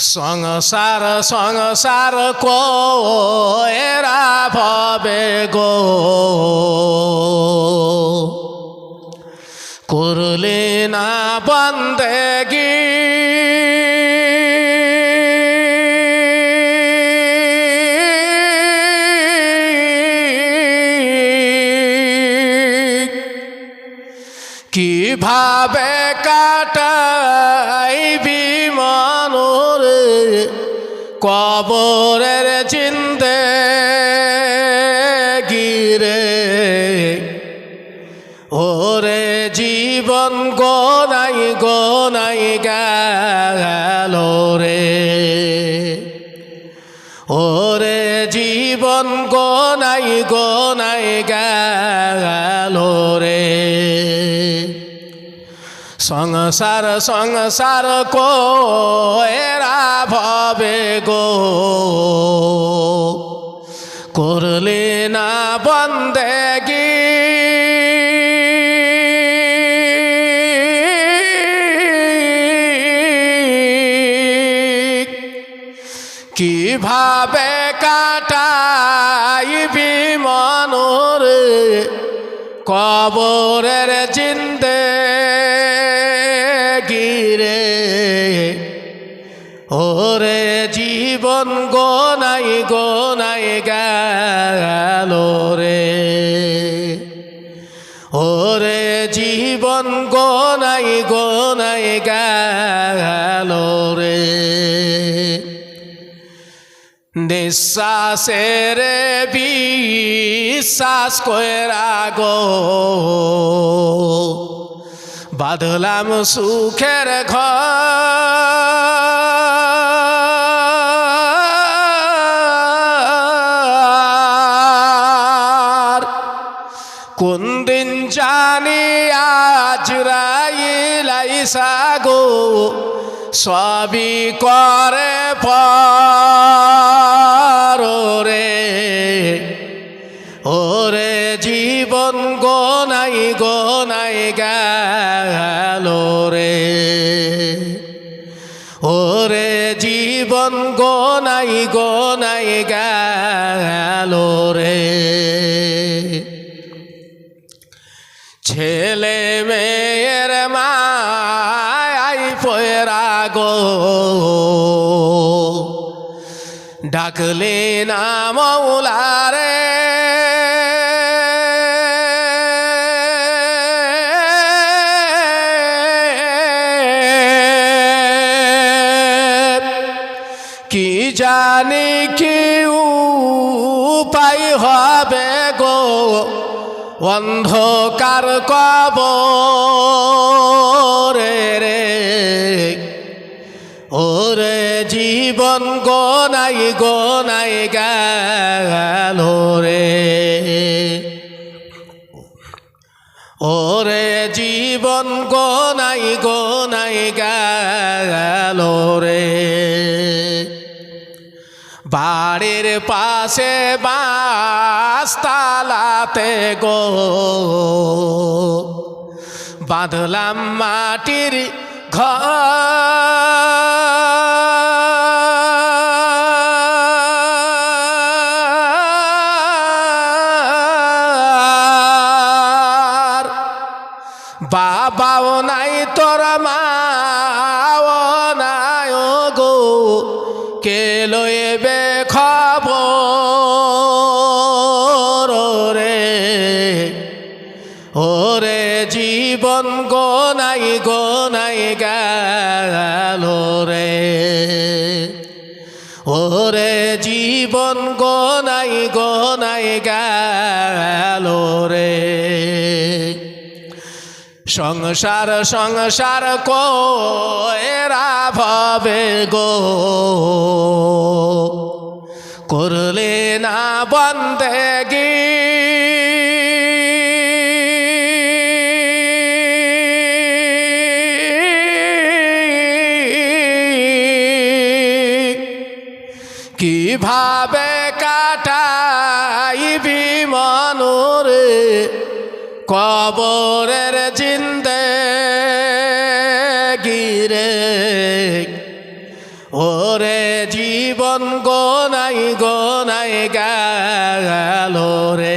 সংসার সংসার এরা ভবে গো। করলে না বন্দেগি। কীভাবে কাটাইবি কবরের চিন্তে গিরে। ওরে জীবন গোনাই গোনাই গেল রে। ওরে জীবন গোনাই গোনাই গেল রে। সংসার সংসার কো এরা ভবে গো। করলে না বন্দেগি। কীভাবে কাটাইবি মনোরে? কবরের চিন্তে গিরে। ওরে জীবন গোনাই গোনাই গেল রে। ওরে জীবন গোনাই গোনাই গেল রে। নিঃশ্বাসের বিশ্বাস কইরা গো। বাঁধলাম সুখের ঘর। কোন দিন জানি আজ রাইলাইসা গো সবই করে পর গোনাই গোনাই গেল রে। ছেলে মেয়ের মাই পয়রা গো। ডাকলে না মৌলারে কি জানি কি উপায় হবে গো। অন্ধকার কব রে। ওরে জীবন গোনাই গোনাই গেল রে। ওরে জীবন গোনাই গোনাই গেল পাশে বাস্তালাতে গো। বাঁধলাম মাটির ঘর। বাবাও নাই, তোর মাও নাই গো। কে লইবে খবর গেল রে। ওরে জীবন গোনাই গোনাই গেল রে। সংসার সংসার এরা ভবে গো। করলে না বন্দেগি কীভাবে কাটাইবি মনোরে? কবরের জিন্দে গিরে। ওরে জীবন গোনাই গোনাই গেল রে।